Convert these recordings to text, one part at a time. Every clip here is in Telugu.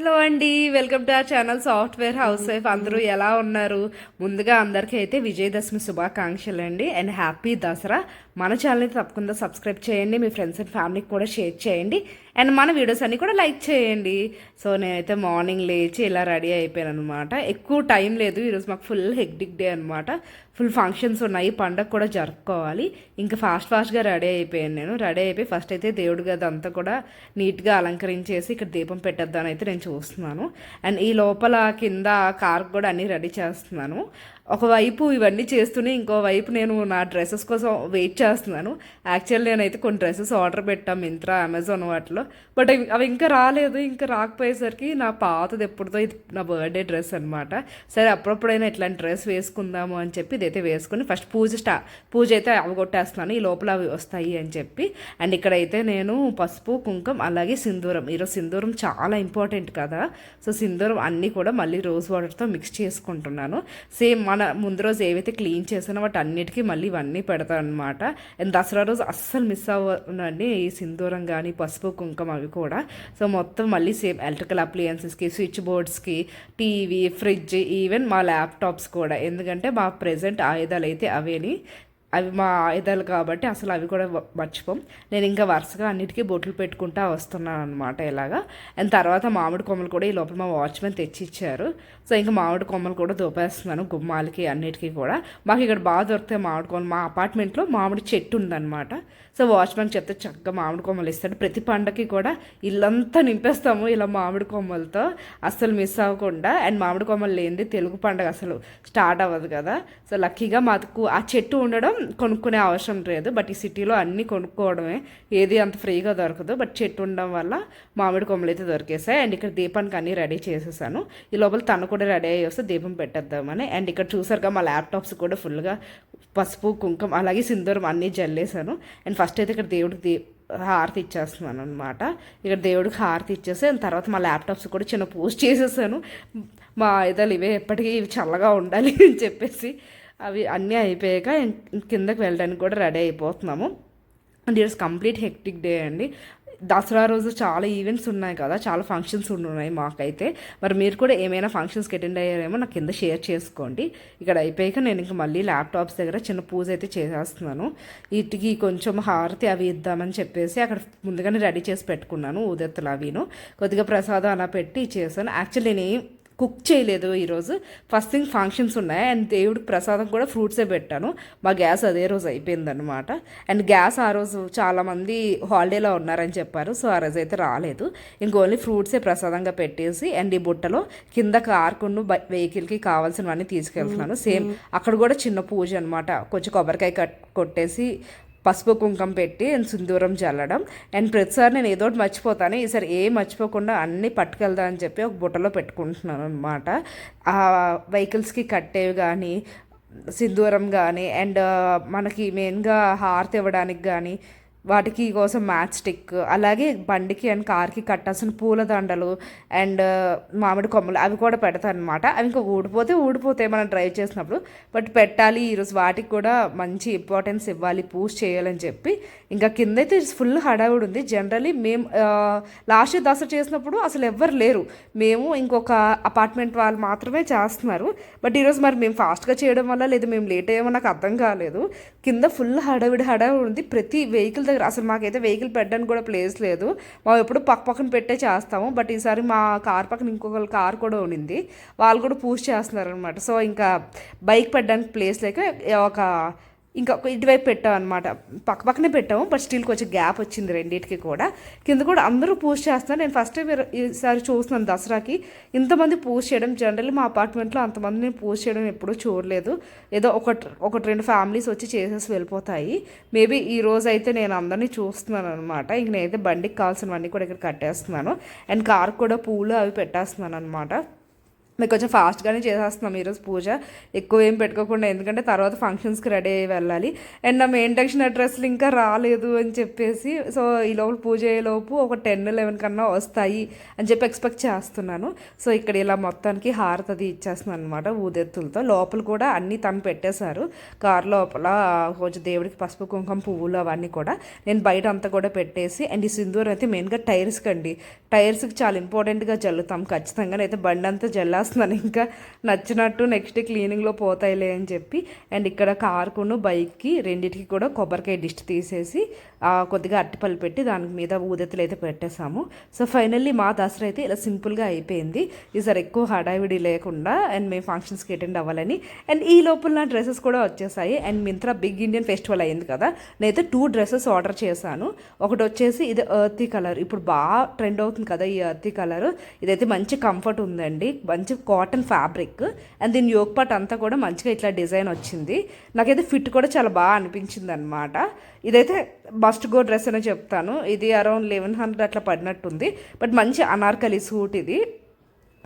హలో అండి welcome to our channel software housewife అందరూ ఎలా ఉన్నారు? ముందుగా అందరికీ అయితే విజయదశమి శుభాకాంక్షలు అండి అండ్ హ్యాపీ దసరా. మన ఛానల్ని తప్పకుండా సబ్స్క్రైబ్ చేయండి మీ ఫ్రెండ్స్ అండ్ ఫ్యామిలీకి కూడా షేర్ చేయండి. అండ్ మన వీడియోస్ అన్నీ కూడా లైక్ చేయండి. సో నేనైతే మార్నింగ్ లేచి ఇలా రెడీ అయిపోయాను అనమాట ఎక్కువ టైం లేదు. ఈరోజు మాకు ఫుల్ హెక్టిక్ డే అనమాట ఫుల్ ఫంక్షన్స్ ఉన్నాయి. పండగ కూడా జరుపుకోవాలి. ఇంకా ఫాస్ట్ ఫాస్ట్గా రెడీ అయిపోయాను నేను. రెడీ అయిపోయి ఫస్ట్ అయితే దేవుడి గది అంతా కూడా నీట్గా అలంకరించేసి ఇక్కడ దీపం పెట్టేద్దాని అయితే నేను చూస్తున్నాను. అండ్ ఈ లోపల కింద కార్ కూడా అన్నీ రెడీ చేస్తున్నాను. ఒకవైపు ఇవన్నీ చేస్తూనే ఇంకో వైపు నేను నా డ్రెస్సెస్ కోసం వెయిట్ చేస్తున్నాను. యాక్చువల్ నేనైతే కొన్ని డ్రెస్సెస్ ఆర్డర్ పెట్టాం మింత్రా అమెజాన్ వాటిలో. బట్ అవి అవి ఇంకా రాలేదు ఇంకా రాకపోయేసరికి నా పాతది ఎప్పుడుతో ఇది నా బర్త్డే డ్రెస్ అనమాట సరే అప్పుడప్పుడైనా ఇట్లాంటి డ్రెస్ వేసుకుందాము అని చెప్పి ఇదైతే వేసుకుని ఫస్ట్ పూజ స్టా పూజ అయితే అవగొట్టేస్తున్నాను. ఈ లోపల అవి వస్తాయి అని చెప్పి. అండ్ ఇక్కడైతే నేను పసుపు కుంకుమ అలాగే సింధూరం. ఈరోజు సింధూరం చాలా ఇంపార్టెంట్ కదా. సో సింధూరం అన్నీ కూడా మళ్ళీ రోజ్ వాటర్తో మిక్స్ చేసుకుంటున్నాను. సేమ్ మన ముందు రోజు ఏవైతే క్లీన్ చేసానో వాటి అన్నిటికీ మళ్ళీ ఇవన్నీ పెడతాను అనమాట అండ్ దసరా రోజు అస్సలు మిస్ అవ్వనండి. ఈ సింధూరం కానీ పసుపు కుంకుమ అవి కూడా. సో మొత్తం మళ్ళీ సేమ్ ఎలక్ట్రికల్ అప్లయన్సెస్కి స్విచ్ బోర్డ్స్కి టీవీ ఫ్రిడ్జ్ ఈవెన్ మా ల్యాప్టాప్స్ కూడా. ఎందుకంటే మా ప్రజెంట్ ఆయుధాలు అయితే అవేని. అవి మా ఆయుధాలు కాబట్టి అసలు అవి కూడా మర్చిపోం. నేను ఇంకా వరుసగా అన్నిటికీ బొట్లు పెట్టుకుంటా వస్తున్నాను అనమాట ఇలాగా. అండ్ తర్వాత మామిడి కొమ్మలు కూడా ఈ లోపల మా వాచ్మెన్ తెచ్చి ఇచ్చారు సో ఇంకా మామిడి కొమ్మలు కూడా దోపేస్తున్నాను గుమ్మాలకి అన్నిటికీ కూడా. మాకు ఇక్కడ బాగా దొరుకుతాయి మామిడి కొమ్మలు మా అపార్ట్మెంట్లో మామిడి చెట్టు ఉందన్నమాట. సో వాచ్మెన్ చెప్తే చక్కగా మామిడి కొమ్మలు ఇస్తాడు. ప్రతి పండగకి కూడా ఇల్లంతా నింపేస్తాము ఇలా మామిడి కొమ్మలతో. అస్సలు మిస్ అవ్వకుండా. అండ్ మామిడి కొమ్మలు లేనిది తెలుగు పండగ అసలు స్టార్ట్ అవ్వదు కదా. సో లక్కీగా మాకు ఆ చెట్టు ఉండడం కొనుక్కునే అవసరం లేదు బట్ ఈ సిటీలో అన్నీ కొనుక్కోవడమే. ఏది అంత ఫ్రీగా దొరకదు బట్ చెట్టు ఉండడం వల్ల మామిడి కొమ్మలు అయితే దొరికేసాయి అండ్ ఇక్కడ దీపానికి అన్నీ రెడీ చేసేసాను. ఈ లోపల తను కూడా రెడీ అయ్యి వస్తే దీపం పెట్టేద్దామని. అండ్ ఇక్కడ చూసారుగా మా ల్యాప్టాప్స్ కూడా ఫుల్గా పసుపు కుంకుమ అలాగే సింధూరం అన్నీ జల్లేసాను అండ్ ఫస్ట్ అయితే ఇక్కడ దేవుడికి దీ హారతి ఇచ్చేస్తున్నాను అనమాట ఇక్కడ దేవుడికి హారతి ఇచ్చేసి తర్వాత మా ల్యాప్టాప్స్ కూడా చిన్న పోస్ట్ చేసేసాను. మా ఇదాలు ఇవే ఎప్పటికీ ఇవి చల్లగా ఉండాలి అని చెప్పేసి. అవి అన్నీ అయిపోయాక కిందకి వెళ్ళడానికి కూడా రెడీ అయిపోతున్నాము. అండ్ ఈరోజు కంప్లీట్ హెక్టిక్ డే అండి. దసరా రోజు చాలా ఈవెంట్స్ ఉన్నాయి కదా చాలా ఫంక్షన్స్ ఉన్నాయి మాకైతే. మరి మీరు కూడా ఏమైనా ఫంక్షన్స్కి అటెండ్ అయ్యారేమో నాకు కింద షేర్ చేసుకోండి. ఇక్కడ అయిపోయాక నేను ఇంకా మళ్ళీ ల్యాప్టాప్స్ దగ్గర చిన్న పూజ అయితే చేసేస్తున్నాను. వీటికి కొంచెం హారతి అవి ఇద్దామని చెప్పేసి అక్కడ ముందుగానే రెడీ చేసి పెట్టుకున్నాను ఉదెత్తులు అవిను. కొద్దిగా ప్రసాదం అలా పెట్టి చేశాను. యాక్చువల్లీ నేను కుక్ చేయలేదు ఈరోజు. ఫస్ట్ థింగ్ ఫంక్షన్స్ ఉన్నాయి. అండ్ దేవుడికి ప్రసాదం కూడా ఫ్రూట్సే పెట్టాను. మా గ్యాస్ అదే రోజు అయిపోయిందనమాట అండ్ గ్యాస్ ఆ రోజు చాలామంది హాలిడేలో ఉన్నారని చెప్పారు. సో ఆ రోజు అయితే రాలేదు. ఇంక ఓన్లీ ఫ్రూట్సే ప్రసాదంగా పెట్టేసి అండ్ ఈ బుట్టలో కింద కార్కును వెహికల్కి కావాల్సినవన్నీ తీసుకెళ్తున్నాను. సేమ్ అక్కడ కూడా చిన్న పూజ అనమాట కొంచెం కొబ్బరికాయ కట్ కొట్టేసి పసుపు కుంకం పెట్టి అండ్ సింధూరం చల్లడం. అండ్ ప్రతిసారి నేను ఏదో ఒకటి మర్చిపోతాను. ఈసారి ఏం మర్చిపోకుండా అన్నీ పట్టుకెళ్దా అని చెప్పి ఒక బుట్టలో పెట్టుకుంటున్నాను అనమాట ఆ వెహికల్స్కి కట్టేవి కానీ సింధూరం కానీ అండ్ మనకి మెయిన్గా హారతి ఇవ్వడానికి కానీ వాటికి కోసం మ్యాచ్ స్టిక్ అలాగే బండికి అండ్ కార్కి కట్టాల్సిన పూలదండలు అండ్ uh, మామిడి కొమ్మలు అవి కూడా పెడతాను అనమాట అవి ఇంకా ఊడిపోతే ఊడిపోతే మనం డ్రైవ్ చేసినప్పుడు బట్ పెట్టాలి ఈరోజు వాటికి కూడా మంచి ఇంపార్టెన్స్ ఇవ్వాలి పూజ చేయాలని చెప్పి. ఇంకా కింద అయితే ఫుల్ హడావుడి ఉంది. జనరలీ మేము uh, లాస్ట్ దసరా చేసినప్పుడు అసలు ఎవ్వరు లేరు. మేము ఇంకొక అపార్ట్మెంట్ వాళ్ళు మాత్రమే చేస్తున్నారు. బట్ ఈరోజు మరి మేము ఫాస్ట్గా చేయడం వల్ల లేదు మేము లేట్ అయ్యామో నాకు అర్థం కాలేదు. కింద ఫుల్ హడావిడి హడావిడి ఉంది. ప్రతి వెహికల్ దగ్గర అసలు మాకైతే వెహికల్ పెట్టడానికి కూడా ప్లేస్ లేదు. మేము ఎప్పుడు పక్క పక్కన పెట్టే చేస్తాము. బట్ ఈసారి మా కార్ పక్కన ఇంకొక కార్ కూడా ఉండింది వాళ్ళు కూడా పూజ చేస్తున్నారు అనమాట సో ఇంకా బైక్ పెట్టడానికి ప్లేస్ లేక ఒక ఇంకా ఇటువైపు పెట్టాం అనమాట పక్క పక్కనే పెట్టాము బట్ స్టిల్ కొంచెం గ్యాప్ వచ్చింది రెండింటికి కూడా. కింద కూడా అందరూ పూజ చేస్తున్నారు. నేను ఫస్ట్ టైం ఈసారి చూస్తున్నాను దసరాకి. ఇంతమంది పూజ చేయడం జనరల్లీ మా అపార్ట్మెంట్లో అంతమందిని పూజ చేయడం ఎప్పుడూ చూడలేదు. ఏదో ఒకటి ఒకటి రెండు ఫ్యామిలీస్ వచ్చి చేసేసి వెళ్ళిపోతాయి. మేబీ ఈ రోజు అయితే నేను అందరినీ చూస్తున్నాను అనమాట ఇంక నేనైతే బండికి కావాల్సినవన్నీ కూడా ఇక్కడ కట్టేస్తున్నాను. అండ్ కార్ కూడా పూలు అవి పెట్టేస్తున్నాను అనమాట మేము కొంచెం ఫాస్ట్గానే చేసేస్తున్నాం ఈరోజు పూజ. ఎక్కువ ఏం పెట్టుకోకుండా ఎందుకంటే తర్వాత ఫంక్షన్స్కి రెడీ అయ్యి వెళ్ళాలి. అండ్ నా మెయిన్ టెక్షన్ అడ్రస్లు ఇంకా రాలేదు అని చెప్పేసి సో ఈ లోపల పూజ అయ్యేలోపు ఒక టెన్ లెవెన్ కన్నా వస్తాయి అని చెప్పి ఎక్స్పెక్ట్ చేస్తున్నాను. సో ఇక్కడ ఇలా మొత్తానికి హారతది అది ఇచ్చేస్తున్నాను అనమాట ఊదెత్తులతో. లోపల కూడా అన్నీ తను పెట్టేశారు. కార్ లోపల కొంచెం దేవుడికి పసుపు కుంకుమ పువ్వులు అవన్నీ కూడా నేను బయట అంతా కూడా పెట్టేసి అండ్ ఈ సింధూరం అయితే మెయిన్గా టైర్స్కి అండి. టైర్స్కి చాలా ఇంపార్టెంట్గా జల్లుతాం. ఖచ్చితంగా అయితే బండి అంతా జల్లేస్తున్నాను ఇంకా నచ్చినట్టు నెక్స్ట్ క్లీనింగ్లో పోతాయిలే అని చెప్పి అండ్ ఇక్కడ కార్కును బైక్కి రెండింటికి కూడా కొబ్బరికాయ డిస్ట్ తీసేసి కొద్దిగా అట్టిపల్లి పెట్టి దాని మీద ఊదెత్తులు అయితే పెట్టేశాము. సో ఫైనల్లీ మా దసరా అయితే ఇలా సింపుల్గా అయిపోయింది. ఈసారి ఎక్కువ హడావిడి లేకుండా అండ్ మేము ఫంక్షన్స్కి అటెండ్ అవ్వాలని. అండ్ ఈ లోపల నా డ్రెస్సెస్ కూడా వచ్చేసాయి. And Myntra big Indian festival అయింది కదా నేనైతే టూ డ్రెస్సెస్ ఆర్డర్ చేశాను. ఒకటి వచ్చేసి ఇది ఎర్తీ కలర్ ఇప్పుడు బాగా ట్రెండ్ అవుతుంది కదా ఈ ఎర్తీ కలర్ ఇదైతే మంచి కంఫర్ట్ ఉందండి. మంచి కాటన్ ఫ్యాబ్రిక్. అండ్ దీని యోగ్ పాట్ అంతా కూడా మంచిగా ఇట్లా డిజైన్ వచ్చింది. నాకైతే ఫిట్ కూడా చాలా బాగా అనిపించింది అనమాట ఇదైతే మస్ట్ గో డ్రెస్ అనే చెప్తాను. ఇది అరౌండ్ లెవెన్ హండ్రెడ్ అట్లా పడినట్టుంది. బట్ మంచి అనార్కలి సూట్ ఇది.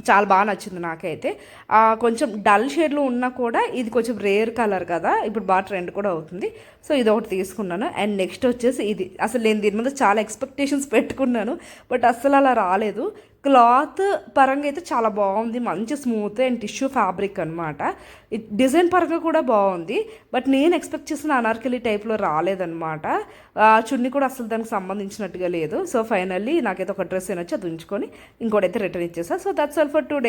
చాలా బాగా నచ్చింది నాకైతే. కొంచెం డల్ షేడ్లో ఉన్నా కూడా ఇది కొంచెం రేర్ కలర్ కదా. ఇప్పుడు బాగా ట్రెండ్ కూడా అవుతుంది. సో ఇది ఒకటి తీసుకున్నాను. అండ్ నెక్స్ట్ వచ్చేసి ఇది. అసలు నేను దీని మీద చాలా ఎక్స్పెక్టేషన్స్ పెట్టుకున్నాను. బట్ అస్సలు అలా రాలేదు. క్లాత్ పరంగా అయితే చాలా బాగుంది. మంచి స్మూత్ అండ్ టిష్యూ ఫ్యాబ్రిక్ అనమాట డిజైన్ పరంగా కూడా బాగుంది. బట్ నేను ఎక్స్పెక్ట్ చేసిన అనార్కలి టైప్లో రాలేదనమాట చున్నీ కూడా అసలు దానికి సంబంధించినట్టుగా లేదు. సో ఫైనల్లీ నాకైతే ఒక డ్రెస్ ఏనొచ్చి అది ఉంచుకొని ఇంకోటైతే return ఇచ్చేసా. So that's all for today